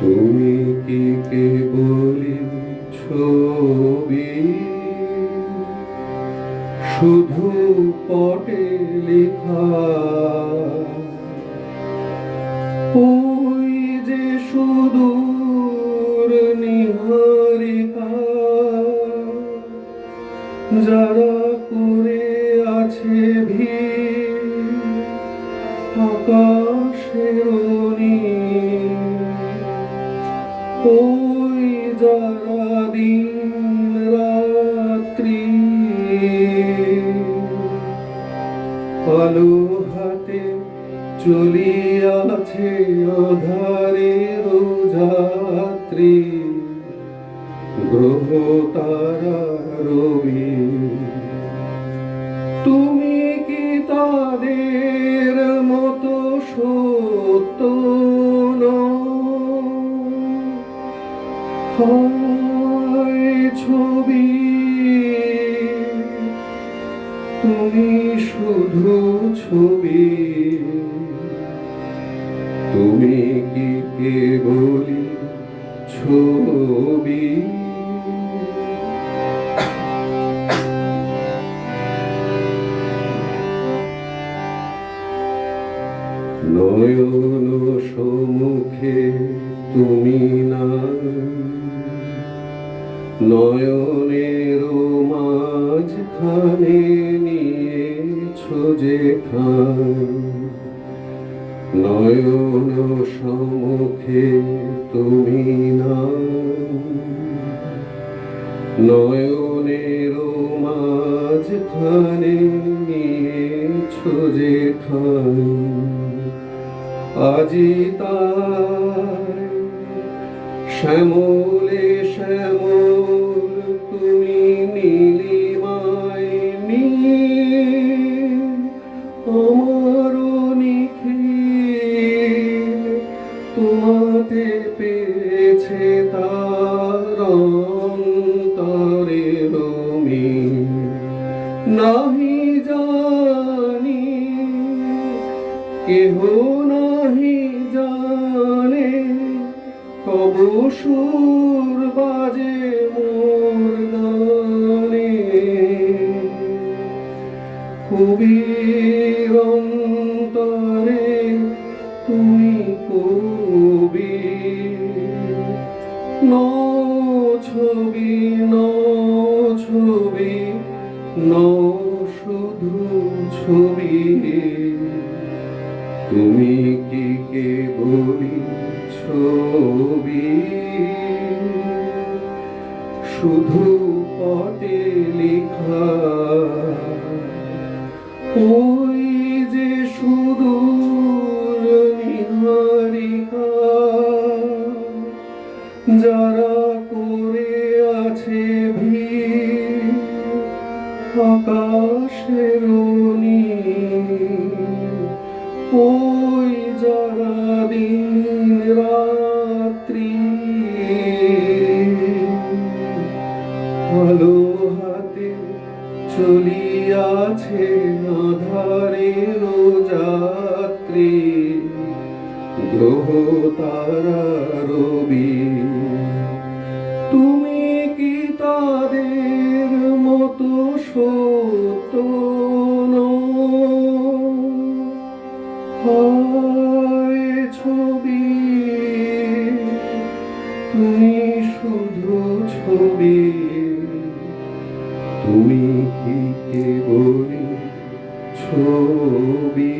তুমি শুধু পটে লেখা। যে যারা করে আছে ভিড় আকাশের ওই যারা দিন রাত্রি? আলো হাতে চলিয়াছে অধারের যাত্রী গ্রহ তারা রবি। তুমি কি তাদের ছবি তুমি কি কেবলি ছবি? নয়ন সম্মুখে তুমি না নয়নের নয়ন সম্মুখে তুমি না নয়নের মাঝখানে নিয়েছো যে খান আজি শ্যামলে শ্যামল তোমাতে পেয়েছে তার অন্তরে রমিল নাহি জানি, কেহ নাহি জানে, কব সুর বাজে মোর গানে। কবির অন্তরে তুমি কবি। ন ছবি ন ছবি ন শুধু ছবি। তুমি কি কেবলি ছবি? শুধু ওই যারা দিন রাত্রি। আলো হাতে চলিয়াছে আধারের যাত্রী গ্রহ তারা রবি। তুমি তুমি শুধু ছবি। তুমি কি কেবল ছবি?